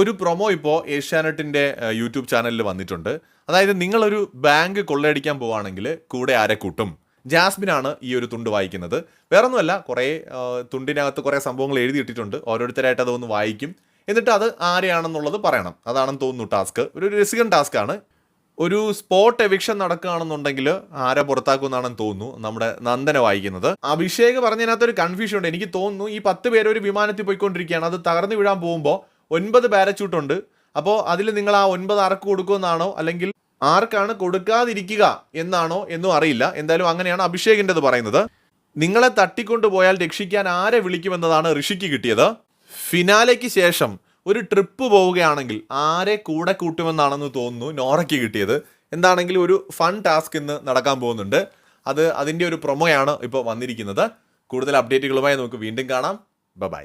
ഒരു പ്രൊമോ ഇപ്പോൾ ഏഷ്യാനെറ്റിന്റെ യൂട്യൂബ് ചാനലിൽ വന്നിട്ടുണ്ട്. അതായത് നിങ്ങളൊരു ബാങ്ക് കൊള്ളയടിക്കാൻ പോവുകയാണെങ്കിൽ കൂടെ ആരെ കൂട്ടും? ജാസ്മിനാണ് ഈ ഒരു തുണ്ട് വായിക്കുന്നത്. വേറൊന്നുമല്ല കുറേ തുണ്ടിനകത്ത് കുറേ സംഭവങ്ങൾ എഴുതിയിട്ടിട്ടുണ്ട്. ഓരോരുത്തരായിട്ട് അതൊന്ന് വായിക്കും. എന്നിട്ട് അത് ആരെയാണെന്നുള്ളത് പറയണം. അതാണെന്ന് തോന്നുന്നു ടാസ്ക്. ഒരു രസികൻ ടാസ്ക്കാണ് ഒരു സ്പോട്ട് എവിക്ഷൻ നടക്കുകയാണെന്നുണ്ടെങ്കിൽ ആരെ പുറത്താക്കുമെന്നാണെന്ന് തോന്നുന്നു നമ്മുടെ നന്ദന വായിക്കുന്നത്. അഭിഷേക് പറഞ്ഞതിനകത്ത് ഒരു കൺഫ്യൂഷൻ ഉണ്ട്. എനിക്ക് തോന്നുന്നു ഈ പത്ത് പേര് ഒരു വിമാനത്തിൽ പോയിക്കൊണ്ടിരിക്കുകയാണ്. അത് തകർന്നു വീഴാൻ പോകുമ്പോൾ ഒൻപത് പാരച്യൂട്ട് ഉണ്ട്. അപ്പോൾ അതിൽ നിങ്ങൾ ആ ഒൻപത് ആർക്ക് കൊടുക്കുമെന്നാണോ? അല്ലെങ്കിൽ ആർക്കാണ് കൊടുക്കാതിരിക്കുക എന്നാണോ എന്നും അറിയില്ല. എന്തായാലും അങ്ങനെയാണ് അഭിഷേകിന്റെത് പറയുന്നത്. നിങ്ങളെ തട്ടിക്കൊണ്ടുപോയാൽ രക്ഷിക്കാൻ ആരെ വിളിക്കുമെന്നതാണ് ഋഷിക്ക് കിട്ടിയത്. ഫിനാലയ്ക്ക് ശേഷം ഒരു ട്രിപ്പ് പോവുകയാണെങ്കിൽ ആരെ കൂടെ കൂട്ടുമെന്നാണെന്ന് തോന്നുന്നു നോറയ്ക്ക് കിട്ടിയത്. എന്താണെങ്കിലും ഒരു ഫൺ ടാസ്ക് ഇന്ന് നടക്കാൻ പോകുന്നുണ്ട്. അത് അതിന്റെ ഒരു പ്രൊമോയാണ് ഇപ്പോൾ വന്നിരിക്കുന്നത്. കൂടുതൽ അപ്ഡേറ്റുകളുമായി നമുക്ക് വീണ്ടും കാണാം. ബൈ